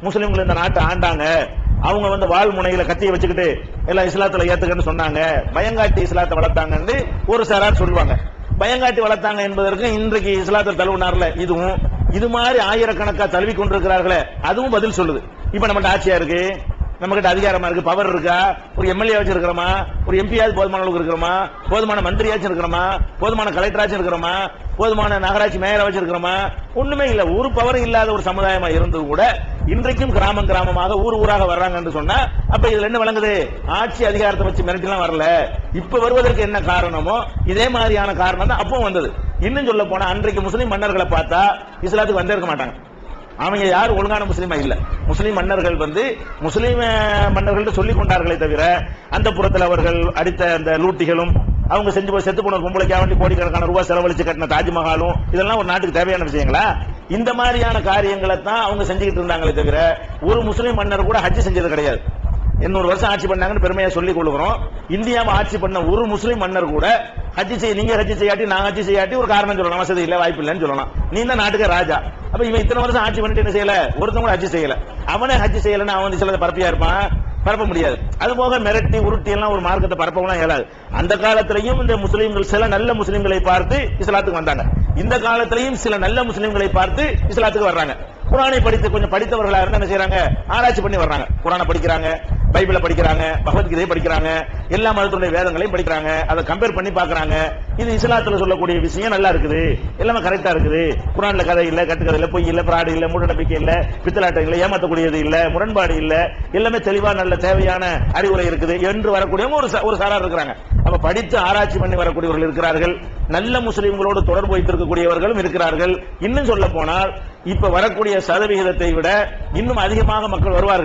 முஸ்லிம்கள் இந்த நாட்டை ஆண்டாங்க. அவங்க வந்து வாழ் முனையில கத்தியை வச்சுக்கிட்டு எல்லாம் இஸ்லாத்துல ஏத்துக்கன்னு சொன்னாங்க. பயங்காட்டி இஸ்லாத்தை வளர்த்தாங்கன்னு ஒரு சாரார் சொல்லுவாங்க. பயங்காட்டி வளர்த்தாங்க என்பதற்கு இன்றைக்கு இஸ்லாத்தில் தழுவினார்ல இதுவும். இது மாதிரி ஆயிரக்கணக்கா தழுவி கொண்டிருக்கிறார்களே அதுவும் பதில் சொல்லுது. இப்ப நம்மகிட்ட ஆட்சியா இருக்கு? நம்ம கிட்ட அதிகாரமா இருக்கு? பவர் இருக்கா? ஒரு எம்எல்ஏ வச்சிருக்கிறோமா ஒரு எம்பியாவது போதுமான அளவுக்கு இருக்கிறோமா? போதுமான மந்திரியாச்சும் இருக்கிறோமா? போதுமான கலெக்டராச்சும் இருக்கிறோமா? போதுமான நகராட்சி மேயரா வச்சிருக்கிறோமா ஒண்ணுமே இல்லை. ஒரு பவர் இல்லாத ஒரு சமுதாயமா இருந்தது கூட இன்றைக்கும் கிராமம் கிராமமாக ஊர் ஊராக வர்றாங்கன்னு சொன்னா அப்ப இதுல என்ன வழங்குது ஆட்சி அதிகாரத்தை வச்சு மிரட்டிலாம் வரல. இப்ப வருவதற்கு என்ன காரணமோ இதே மாதிரியான காரணம் தான் அப்பவும் வந்தது. இன்னும் சொல்ல போனா அன்றைக்கு முஸ்லீம் மன்னர்களை பார்த்தா இஸ்லாத்துக்கு வந்தே இருக்க மாட்டாங்க. அவங்க யார் ஒழுங்கான முஸ்லீமா இல்ல. முஸ்லீம் மன்னர்கள் வந்து முஸ்லீம் மன்னர்கள் சொல்லிக் கொண்டார்களே தவிர அந்த புறத்தில் அவர்கள் அடித்த அந்த லூட்டிகளும் அவங்க செஞ்சு போய் செத்து போன பொம்பளைக்காக வேண்டி கோடிக்கணக்கான ரூபாய் செலவழிச்சு கட்டின தாஜ்மஹாலும் இதெல்லாம் ஒரு நாட்டுக்கு தேவையான விஷயங்களா? இந்த மாதிரியான காரியங்களை தான் அவங்க செஞ்சுக்கிட்டு இருந்தாங்களே தவிர ஒரு முஸ்லீம் மன்னர் கூட ஹஜ் செஞ்சது கிடையாது. எண்ணூறு வருஷம் ஆட்சி பண்ணாங்கன்னு பெருமையா சொல்லிக் கொள்கிறோம். இந்தியாவை ஆட்சி பண்ண ஒரு முஸ்லீம் மன்னர் கூட ஹஜ் செய்ய நீங்க ஹஜ் செய்யாட்டி நான் ஹஜ்ஜி செய்யாட்டி ஒரு காரணம் சொல்லலாம் வசதி இல்ல வாய்ப்பு இல்லைன்னு சொல்லலாம். நீ தான் நாட்டுக்கு ராஜா. அப்ப இவன் இத்தனை வருஷம் ஆட்சி பண்ணிட்டு என்ன செய்யல? ஒருத்தவங்க ஹஜ்ஜி செய்யல. அவனே ஹஜ் செய்யலன்னு அவன் வந்து பரப்பியா இருப்பான்? பரப்ப முடியாது. அது போக மிரட்டி உருட்டி எல்லாம் ஒரு மார்க்கத்தை பரப்பவெல்லாம் இயலாது. அந்த காலத்திலையும் இந்த முஸ்லீம்கள் சில நல்ல முஸ்லீம்களை பார்த்து இஸ்லாத்துக்கு வந்தாங்க. இந்த காலத்திலையும் சில நல்ல முஸ்லீம்களை பார்த்து இஸ்லாத்துக்கு வர்றாங்க. குரானை படித்து கொஞ்சம் படித்தவர்களாக இருந்தா என்ன செய்யறாங்க ஆராய்ச்சி பண்ணி வர்றாங்க. குரானை படிக்கிறாங்க. பைபிளை படிக்கிறாங்க பகவத்கீதையை படிக்கிறாங்க எல்லா மதத்துடைய வேதங்களையும் படிக்கிறாங்க அதை கம்பேர் பண்ணி பாக்குறாங்க இது இஸ்லாத்துல சொல்லக்கூடிய விஷயம் நல்லா இருக்குது. எல்லாமே கரெக்டா இருக்குது. குரான்ல கதை இல்ல கட்டுக்கதை இல்ல பொய் இல்ல பிராடு இல்ல மூட நம்பிக்கை இல்ல பித்தலாட்டம் இல்ல ஏமாத்தக்கூடியது இல்ல முரண்பாடு இல்ல. எல்லாமே தெளிவா நல்ல தேவையான அறிவுரை இருக்குது என்று வரக்கூடியவங்க ஒரு ஒரு சாரார் இருக்கிறாங்க. அப்ப படித்து ஆராய்ச்சி பண்ணி வரக்கூடியவர்கள் இருக்கிறார்கள். நல்ல முஸ்லிம்களோடு தொடர்பு வைத்திருக்கக்கூடியவர்களும் இருக்கிறார்கள். இன்னும் சொல்ல போனால் இப்ப வரக்கூடிய சதவிகிதத்தை விட இன்னும் அதிகமாக மக்கள் வருவார்கள்.